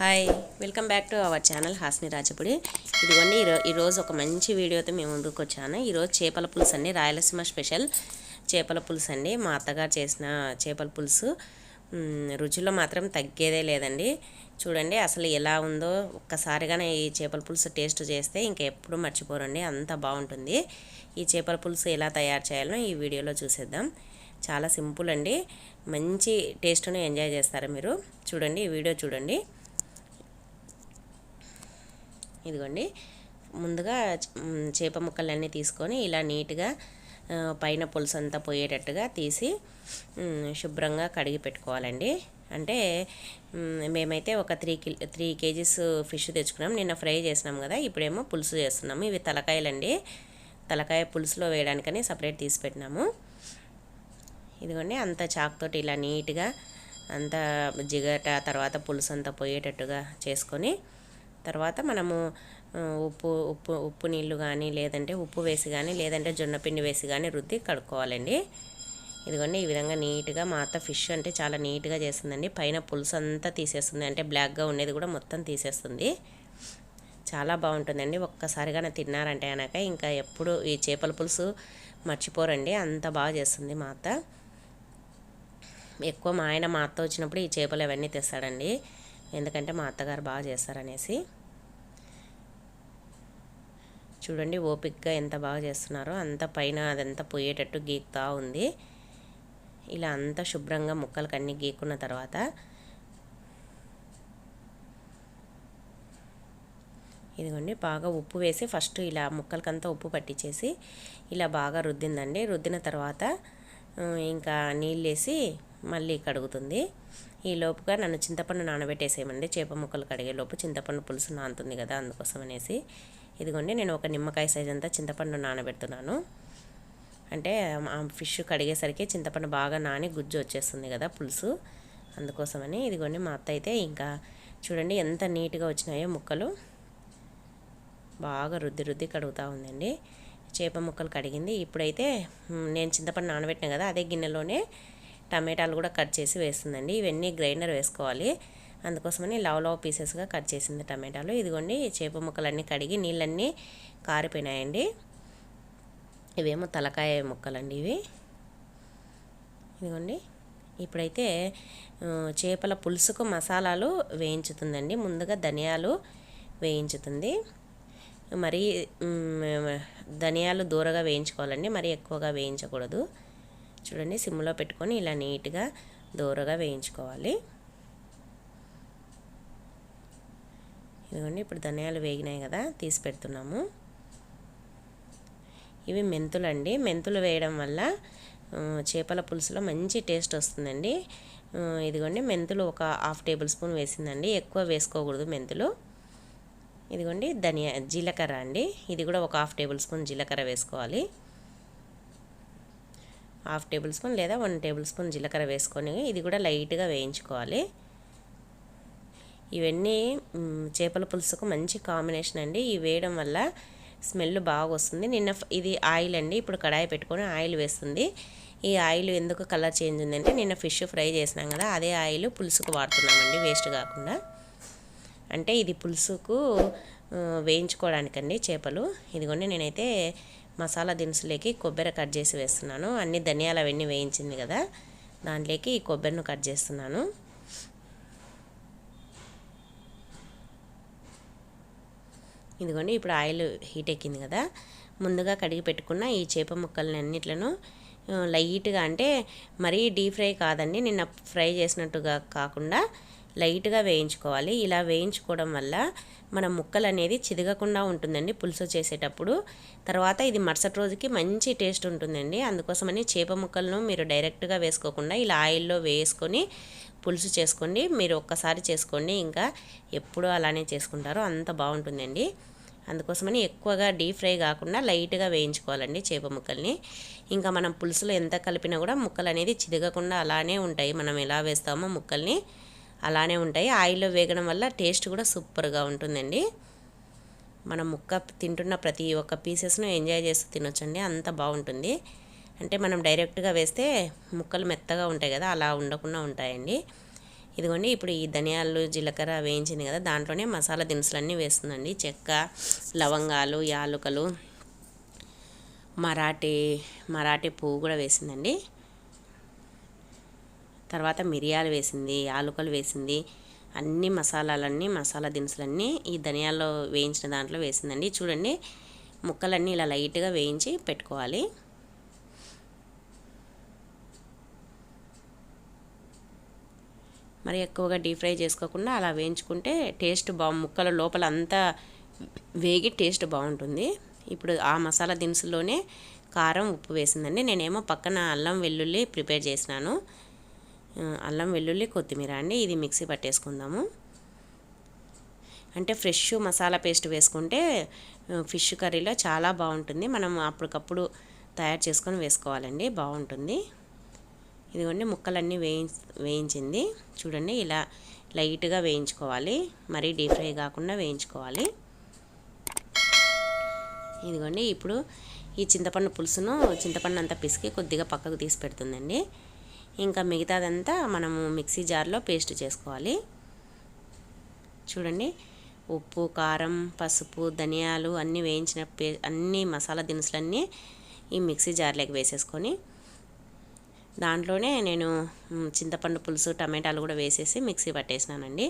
Hi welcome back to our channel Hasni రాజపుడి. ఇదిగోండి ఈరో ఈరోజు ఒక మంచి వీడియోతో మేము ముందుకు వచ్చాను ఈరోజు చేపల పులుసు అండి రాయలసీమ స్పెషల్ చేపల పులుసు అండి. మా అత్తగారు చేసిన చేపల పులుసు రుచిలో మాత్రం తగ్గేదే లేదండి. చూడండి అసలు ఎలా ఉందో ఒక్కసారిగానే ఈ చేపల పులుసు టేస్ట్ చేస్తే ఇంకా ఎప్పుడు మర్చిపోరండి అంత బాగుంటుంది. ఈ చేపల పులుసు ఎలా తయారు చేయాలో ఈ వీడియోలో చూసేద్దాం. చాలా సింపుల్ అండి మంచి టేస్ట్ను ఎంజాయ్ చేస్తారు మీరు. చూడండి ఈ వీడియో చూడండి. ఇదిగోండి. ముందుగా చేప ముక్కలన్నీ తీసుకొని ఇలా నీట్గా పైన పులుసు అంతా పోయేటట్టుగా తీసి శుభ్రంగా కడిగి పెట్టుకోవాలండి. అంటే మేమైతే ఒక త్రీ కి త్రీ కేజీస్ ఫిష్ తెచ్చుకున్నాం. నిన్న ఫ్రై చేసినాం కదా ఇప్పుడేమో పులుసు చేస్తున్నాము. ఇవి తలకాయలండి. తలకాయ పులుసులో వేయడానికని సపరేట్ తీసి పెట్టినాము. ఇదిగోండి అంత చాక్తోటి ఇలా నీట్గా అంత జిగట తర్వాత పులుసు అంతా పోయేటట్టుగా చేసుకొని తర్వాత మనము ఉప్పు ఉప్పు ఉప్పు నీళ్ళు కానీ లేదంటే ఉప్పు వేసి కానీ లేదంటే జొన్నపిండి వేసి కానీ రుద్ది కడుక్కోవాలండి. ఇదిగోండి ఈ విధంగా నీట్గా మా అత్త ఫిష్ అంటే చాలా నీట్గా చేస్తుందండి. పైన పులుసు అంతా తీసేస్తుంది. అంటే బ్లాక్గా ఉండేది కూడా మొత్తం తీసేస్తుంది. చాలా బాగుంటుందండి. ఒక్కసారిగా తిన్నారంటే అనక ఇంకా ఎప్పుడు ఈ చేపల పులుసు మర్చిపోరండి. అంత బాగా చేస్తుంది మా అత్త. ఎక్కువ మా ఆయన మా అత్త వచ్చినప్పుడు ఈ చేపలు అవన్నీ తెస్తాడండి. ఎందుకంటే మా అత్తగారు బాగా చేస్తారనేసి. చూడండి ఓపిక్గా ఎంత బాగా చేస్తున్నారో అంత పైన అదంతా పోయేటట్టు గీకుతా ఉంది. ఇలా అంతా శుభ్రంగా ముక్కలకు అన్ని గీకున్న తర్వాత ఇదిగోండి బాగా ఉప్పు వేసి ఫస్ట్ ఇలా ముక్కలకంతా ఉప్పు పట్టించేసి ఇలా బాగా రుద్దిందండి. రుద్దిన తర్వాత ఇంకా నీళ్ళు వేసి మళ్ళీ కడుగుతుంది. ఈ లోపుగా నన్ను చింతపండు నానబెట్టేసేయమండి. చేప ముక్కలు కడిగే లోపు చింతపండు పులుసు నానుతుంది కదా అందుకోసం అనేసి. ఇదిగోండి నేను ఒక నిమ్మకాయ సైజ్ అంతా చింతపండు నానబెడుతున్నాను. అంటే ఆ ఫిష్ కడిగేసరికి చింతపండు బాగా నాని గుజ్జు వచ్చేస్తుంది కదా పులుసు. అందుకోసమని ఇదిగోండి మా అత్త అయితే ఇంకా చూడండి ఎంత నీట్గా వచ్చినాయో ముక్కలు. బాగా రుద్ది రుద్ది కడుగుతూ ఉందండి. చేప ముక్కలు కడిగింది. ఇప్పుడైతే నేను చింతపండు నానబెట్టిన కదా అదే గిన్నెలోనే టమాటాలు కూడా కట్ చేసి వేస్తుందండి. ఇవన్నీ గ్రైండర్ వేసుకోవాలి. అందుకోసమని లవ్ లవ్ పీసెస్గా కట్ చేసింది టమాటాలు. ఇదిగోండి చేప ముక్కలన్నీ కడిగి నీళ్ళన్నీ కారిపోయినాయండి. ఇవేమో తలకాయ ముక్కలండి ఇవి. ఇదిగోండి ఇప్పుడైతే చేపల పులుసుకు మసాలాలు వేయించుతుందండి. ముందుగా ధనియాలు వేయించుతుంది. మరి ధనియాలు దూరగా వేయించుకోవాలండి మరి ఎక్కువగా వేయించకూడదు. చూడండి సిమ్లో పెట్టుకొని ఇలా నీట్గా దూరగా వేయించుకోవాలి. ఇదిగోండి ఇప్పుడు ధనియాలు వేగినాయి కదా తీసి పెడుతున్నాము. ఇవి మెంతులండి. మెంతులు వేయడం వల్ల చేపల పులుసులో మంచి టేస్ట్ వస్తుందండి. ఇదిగోండి మెంతులు ఒక హాఫ్ టేబుల్ స్పూన్ వేసిందండి. ఎక్కువ వేసుకోకూడదు మెంతులు. ఇదిగోండి ధనియా జీలకర్ర అండి. ఇది కూడా ఒక హాఫ్ టేబుల్ స్పూన్ జీలకర్ర వేసుకోవాలి. హాఫ్ టేబుల్ స్పూన్ లేదా వన్ టేబుల్ స్పూన్ జీలకర్ర వేసుకొని ఇది కూడా లైట్గా వేయించుకోవాలి. ఇవన్నీ చేపల పులుసుకు మంచి కాంబినేషన్ అండి. ఇవి వేయడం వల్ల స్మెల్ బాగా వస్తుంది. నిన్న ఇది ఆయిల్ అండి. ఇప్పుడు కడాయి పెట్టుకొని ఆయిల్ వేస్తుంది. ఈ ఆయిల్ ఎందుకు కలర్ చేంజ్ ఉందంటే నిన్న ఫిష్ ఫ్రై చేసినాం కదా అదే ఆయిల్ పులుసుకు వాడుతున్నామండి వేస్ట్ కాకుండా. అంటే ఇది పులుసుకు వేయించుకోవడానికండి చేపలు. ఇదిగోండి నేనైతే మసాలా దినుసులకి కొబ్బరి కట్ చేసి వేస్తున్నాను. అన్ని ధనియాలు అవన్నీ వేయించింది కదా దాంట్లోకి ఈ కొబ్బరిని కట్ చేస్తున్నాను. ఇదిగోండి ఇప్పుడు ఆయిల్ హీట్ ఎక్కింది కదా. ముందుగా కడిగి పెట్టుకున్న ఈ చేప ముక్కలని అన్నిట్లను లైట్గా అంటే మరీ డీప్ ఫ్రై కాదండి నిన్న ఫ్రై చేసినట్టుగా కాకుండా లైట్గా వేయించుకోవాలి. ఇలా వేయించుకోవడం వల్ల మన ముక్కలు అనేది చిదగకుండా ఉంటుందండి పులుసు చేసేటప్పుడు. తర్వాత ఇది మరుసటి రోజుకి మంచి టేస్ట్ ఉంటుందండి. అందుకోసమని చేప ముక్కలను మీరు డైరెక్ట్గా వేసుకోకుండా ఇలా ఆయిల్లో వేసుకొని పులుసు చేసుకోండి. మీరు ఒక్కసారి చేసుకోండి. ఇంకా ఎప్పుడూ అలానే చేసుకుంటారో అంత బాగుంటుందండి. అందుకోసమని ఎక్కువగా డీప్ ఫ్రై కాకుండా లైట్గా వేయించుకోవాలండి చేప ముక్కల్ని. ఇంకా మనం పులుసులో ఎంత కలిపినా కూడా ముక్కలు అనేది చిదగకుండా అలానే ఉంటాయి. మనం ఎలా వేస్తామో ముక్కల్ని అలానే ఉంటాయి. ఆయిల్లో వేగడం వల్ల టేస్ట్ కూడా సూపర్గా ఉంటుందండి. మనం ముక్క తింటున్న ప్రతి ఒక్క పీసెస్ను ఎంజాయ్ చేస్తూ తినొచ్చండి. అంత బాగుంటుంది. అంటే మనం డైరెక్ట్గా వేస్తే ముక్కలు మెత్తగా ఉంటాయి కదా అలా ఉండకుండా ఉంటాయండి. ఇదిగోండి ఇప్పుడు ఈ ధనియాలు జీలకర్ర వేయించింది కదా దాంట్లోనే మసాలా దినుసులన్నీ వేస్తుందండి. చెక్క లవంగాలు యాలుకలు మరాఠీ మరాఠీ పువ్వు కూడా వేసిందండి. తర్వాత మిరియాలు వేసింది ఆలుకలు వేసింది అన్ని మసాలాలన్నీ మసాలా దినుసులన్నీ ఈ ధనియాల్లో వేయించిన దాంట్లో వేసిందండి. చూడండి ముక్కలన్నీ ఇలా లైట్గా వేయించి పెట్టుకోవాలి. మరి ఎక్కువగా డీప్ ఫ్రై చేసుకోకుండా అలా వేయించుకుంటే టేస్ట్ బా ముక్కల లోపల అంతా వేగి టేస్ట్ బాగుంటుంది. ఇప్పుడు ఆ మసాలా దినుసుల్లోనే కారం ఉప్పు వేసిందండి. నేనేమో పక్కన అల్లం వెల్లుల్లి ప్రిపేర్ చేసినాను. అల్లం వెల్లుల్లి కొత్తిమీర అండి ఇది మిక్సీ పట్టేసుకుందాము. అంటే ఫ్రెష్ మసాలా పేస్ట్ వేసుకుంటే ఫిష్ కర్రీలో చాలా బాగుంటుంది. మనం అప్పటికప్పుడు తయారు చేసుకొని వేసుకోవాలండి బాగుంటుంది. ఇదిగోండి ముక్కలన్నీ వేయి వేయించింది. చూడండి ఇలా లైట్గా వేయించుకోవాలి. మరీ డీప్ ఫ్రై కాకుండా వేయించుకోవాలి. ఇదిగోండి ఇప్పుడు ఈ చింతపండు పులుసును చింతపండు అంతా పిసికి కొద్దిగా పక్కకు తీసి పెడుతుందండి. ఇంకా మిగతాదంతా మనము మిక్సీ జార్లో పేస్ట్ చేసుకోవాలి. చూడండి. ఉప్పు కారం పసుపు ధనియాలు అన్నీ వేయించిన పే అన్ని మసాలా దినుసులన్నీ ఈ మిక్సీ జార్లోకి వేసేసుకొని దాంట్లోనే నేను చింతపండు పులుసు టమాటాలు కూడా వేసేసి మిక్సీ పట్టేసినానండి.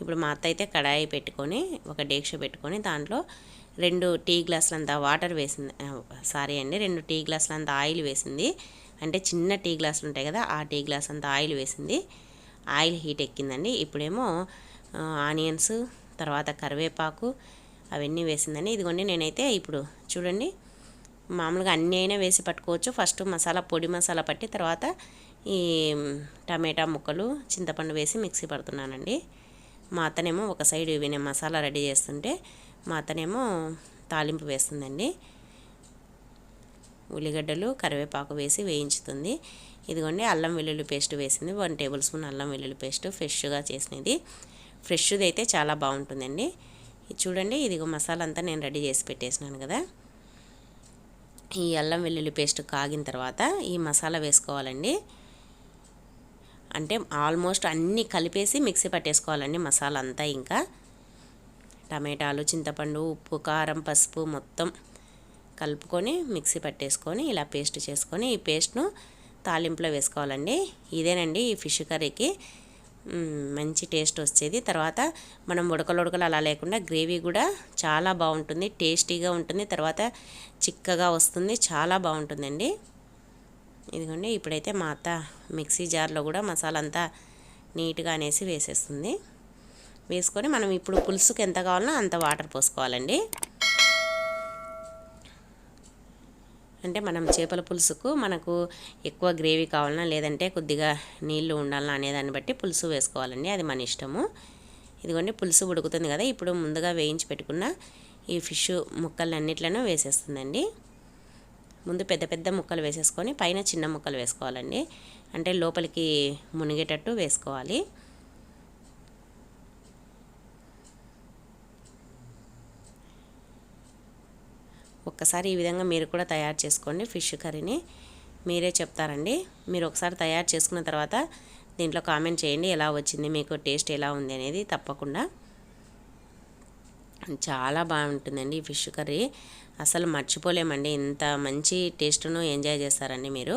ఇప్పుడు మా అత్త అయితే కడాయి పెట్టుకొని ఒక డేక్ష పెట్టుకొని దాంట్లో రెండు టీ గ్లాసులంత వాటర్ వేసింది. సారీ అండి రెండు టీ గ్లాసులంత ఆయిల్ వేసింది. అంటే చిన్న టీ గ్లాసులు ఉంటాయి కదా ఆ టీ గ్లాస్ అంత ఆయిల్ వేసింది. ఆయిల్ హీట్ ఎక్కిందండి. ఇప్పుడేమో ఆనియన్స్ తర్వాత కరివేపాకు అవన్నీ వేసిందండి. ఇదిగోండి నేనైతే ఇప్పుడు చూడండి మామూలుగా అన్నీ అయినా వేసి పట్టుకోవచ్చు. ఫస్ట్ మసాలా పొడి మసాలా పట్టి తర్వాత ఈ టమాటా ముక్కలు చింతపండు వేసి మిక్సీ పడుతున్నానండి. మా అతనేమో ఒక సైడ్ ఇవి మసాలా రెడీ చేస్తుంటే మా అతనేమో తాలింపు వేస్తుందండి. ఉల్లిగడ్డలు కరివేపాకు వేసి వేయించుతుంది. ఇదిగోండి అల్లం వెల్లుల్లి పేస్ట్ వేసింది. వన్ టేబుల్ స్పూన్ అల్లం వెల్లుల్లి పేస్ట్ ఫ్రెష్గా చేసినది. ఫ్రెష్ది అయితే చాలా బాగుంటుందండి. చూడండి ఇదిగో మసాలా అంతా నేను రెడీ చేసి పెట్టేసినాను కదా. ఈ అల్లం వెల్లుల్లి పేస్ట్ కాగిన తర్వాత ఈ మసాలా వేసుకోవాలండి. అంటే ఆల్మోస్ట్ అన్నీ కలిపేసి మిక్సీ పట్టేసుకోవాలండి మసాలా అంతా ఇంకా. టమాటాలు చింతపండు ఉప్పు కారం పసుపు మొత్తం కలుపుకొని మిక్సీ పట్టేసుకొని ఇలా పేస్ట్ చేసుకొని ఈ పేస్ట్ను తాలింపులో వేసుకోవాలండి. ఇదేనండి ఈ ఫిష్ కర్రీకి. మంచి టేస్ట్ వచ్చేది. తర్వాత మనం ఉడకలు ఉడకలు అలా లేకుండా గ్రేవీ కూడా చాలా బాగుంటుంది. టేస్టీగా ఉంటుంది. తర్వాత చిక్కగా వస్తుంది. చాలా బాగుంటుందండి. ఇదిగోండి ఇప్పుడైతే మా అత్త మిక్సీ జార్లో కూడా మసాలా అంతా నీట్గా అనేసి వేసేస్తుంది. వేసుకొని మనం ఇప్పుడు పులుసుకి ఎంత కావాలన్నా అంత వాటర్ పోసుకోవాలండి. అంటే మనం చేపల పులుసుకు మనకు ఎక్కువ గ్రేవీ కావాలన్నా లేదంటే కొద్దిగా నీళ్ళు ఉండాలన్నా అనేదాన్ని బట్టి పులుసు వేసుకోవాలండి. అది మన ఇష్టము. ఇదిగోండి పులుసు ఉడుకుతుంది కదా. ఇప్పుడు ముందుగా వేయించి పెట్టుకున్న ఈ ఫిష్ ముక్కలన్నిట్లను వేసేస్తుందండి. ముందు పెద్ద పెద్ద ముక్కలు వేసేసుకొని పైన చిన్న ముక్కలు వేసుకోవాలండి. అంటే లోపలికి మునిగేటట్టు వేసుకోవాలి. ఒక్కసారి ఈ విధంగా మీరు కూడా తయారు చేసుకోండి ఫిష్ కర్రీని. మీరే చెప్తారండి. మీరు ఒకసారి తయారు చేసుకున్న తర్వాత దీంట్లో కామెంట్ చేయండి ఎలా వచ్చింది మీకు టేస్ట్ ఎలా ఉంది అనేది తప్పకుండా. చాలా బాగుంటుందండి ఈ ఫిష్ కర్రీ. అసలు మర్చిపోలేమండి. ఇంత మంచి టేస్ట్ను ఎంజాయ్ చేస్తారండి మీరు.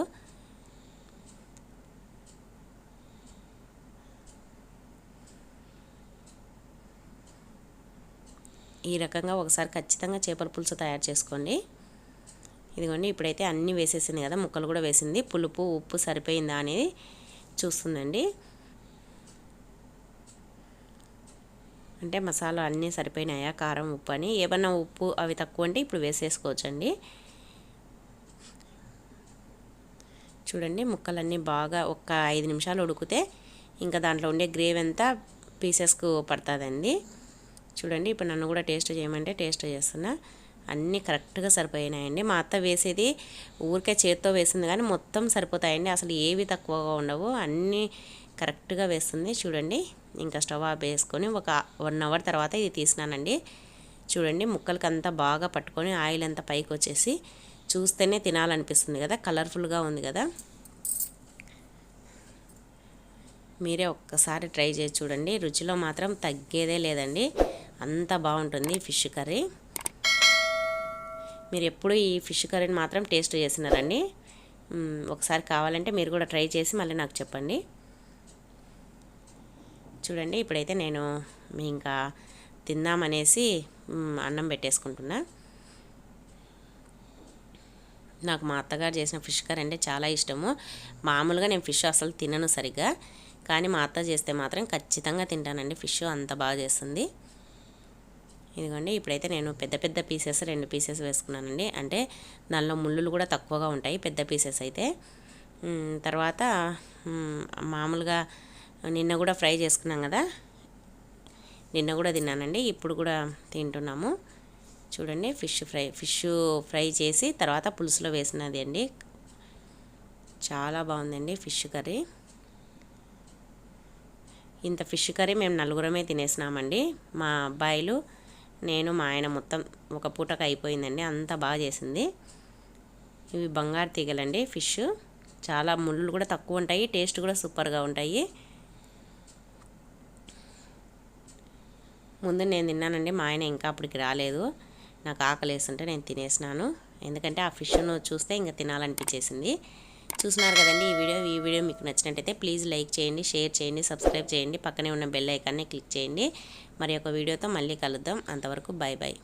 ఈ రకంగా ఒకసారి ఖచ్చితంగా చేపల పులుసు తయారు చేసుకోండి. ఇదిగోండి ఇప్పుడైతే అన్నీ వేసేసింది కదా ముక్కలు కూడా వేసింది. పులుపు ఉప్పు సరిపోయిందా అనేది చూస్తుందండి. అంటే మసాలా అన్నీ సరిపోయినాయా కారం ఉప్పు అని. ఏమన్నా ఉప్పు అవి తక్కువ అంటే ఇప్పుడు వేసేసుకోవచ్చండి. చూడండి ముక్కలన్నీ బాగా ఒక ఐదు నిమిషాలు ఉడికితే ఇంకా దాంట్లో ఉండే గ్రేవీ అంతా పీసెస్కు పడుతుందండి. చూడండి ఇప్పుడు నన్ను కూడా టేస్ట్ చేయమంటే టేస్ట్ చేస్తున్నా. అన్నీ కరెక్ట్గా సరిపోయినాయండి. మా అత్త వేసేది ఊరికే చేత్తో వేసింది కానీ మొత్తం సరిపోతాయండి. అసలు ఏవి తక్కువగా ఉండవు. అన్నీ కరెక్ట్గా వేస్తుంది. చూడండి ఇంకా స్టవ్ ఆఫ్ వేసుకొని ఒక వన్ అవర్ తర్వాత ఇది తీసినానండి. చూడండి ముక్కలకి అంతా బాగా పట్టుకొని ఆయిల్ అంతా పైకి వచ్చేసి చూస్తేనే తినాలనిపిస్తుంది కదా కలర్ఫుల్గా ఉంది కదా. మీరే ఒక్కసారి ట్రై చేసి చూడండి. రుచిలో మాత్రం తగ్గేదే లేదండి. అంత బాగుంటుంది ఫిష్ కర్రీ. మీరు ఎప్పుడు ఈ ఫిష్ కర్రీని మాత్రం టేస్ట్ చేసినారండి. ఒకసారి కావాలంటే మీరు కూడా ట్రై చేసి మళ్ళీ నాకు చెప్పండి. చూడండి ఇప్పుడైతే నేను మీ ఇంకా తిందామనేసి అన్నం పెట్టేసుకుంటున్నా. నాకు మా అత్తగారు చేసిన ఫిష్ కర్రీ అంటే చాలా ఇష్టము. మామూలుగా నేను ఫిష్ అసలు తినను సరిగ్గా. కానీ మా అత్త చేస్తే మాత్రం ఖచ్చితంగా తింటానండి. ఫిష్ అంత బాగా చేస్తుంది. ఇదిగోండి ఇప్పుడైతే నేను పెద్ద పెద్ద పీసెస్ రెండు పీసెస్ వేసుకున్నానండి. అంటే దానిలో ముళ్ళులు కూడా తక్కువగా ఉంటాయి పెద్ద పీసెస్ అయితే. తర్వాత మామూలుగా నిన్న కూడా ఫ్రై చేసుకున్నాం కదా. నిన్న కూడా తిన్నానండి ఇప్పుడు కూడా తింటున్నాము. చూడండి ఫిష్ ఫ్రై ఫిష్ ఫ్రై చేసి తర్వాత పులుసులో వేసినది అండి. చాలా బాగుందండి ఫిష్ కర్రీ. ఇంత ఫిష్ కర్రీ మేము నలుగురమే తినేసినామండి. మా అబ్బాయిలు నేను మా ఆయన మొత్తం ఒక పూటకు అయిపోయిందండి అంత బాగా చేసింది. ఇవి బంగారు తీగలండి ఫిష్. చాలా ముళ్ళు కూడా తక్కువ ఉంటాయి టేస్ట్ కూడా సూపర్గా ఉంటాయి. ముందు నేను తిన్నానండి మా ఆయన ఇంకా అప్పటికి రాలేదు. నాకు ఆకలి వేస్తుంటే నేను తినేసినాను. ఎందుకంటే ఆ ఫిష్ను చూస్తే ఇంకా తినాలనిపించేసింది. చూస్తున్నారు కదండి ఈ వీడియో ఈ వీడియో మీకు నచ్చినట్టయితే ప్లీజ్ లైక్ చేయండి షేర్ చేయండి సబ్స్క్రైబ్ చేయండి పక్కనే ఉన్న బెల్ ఐకాన్ని క్లిక్ చేయండి. మరి ఒక వీడియోతో మళ్ళీ కలుద్దాం. అంతవరకు బాయ్ బాయ్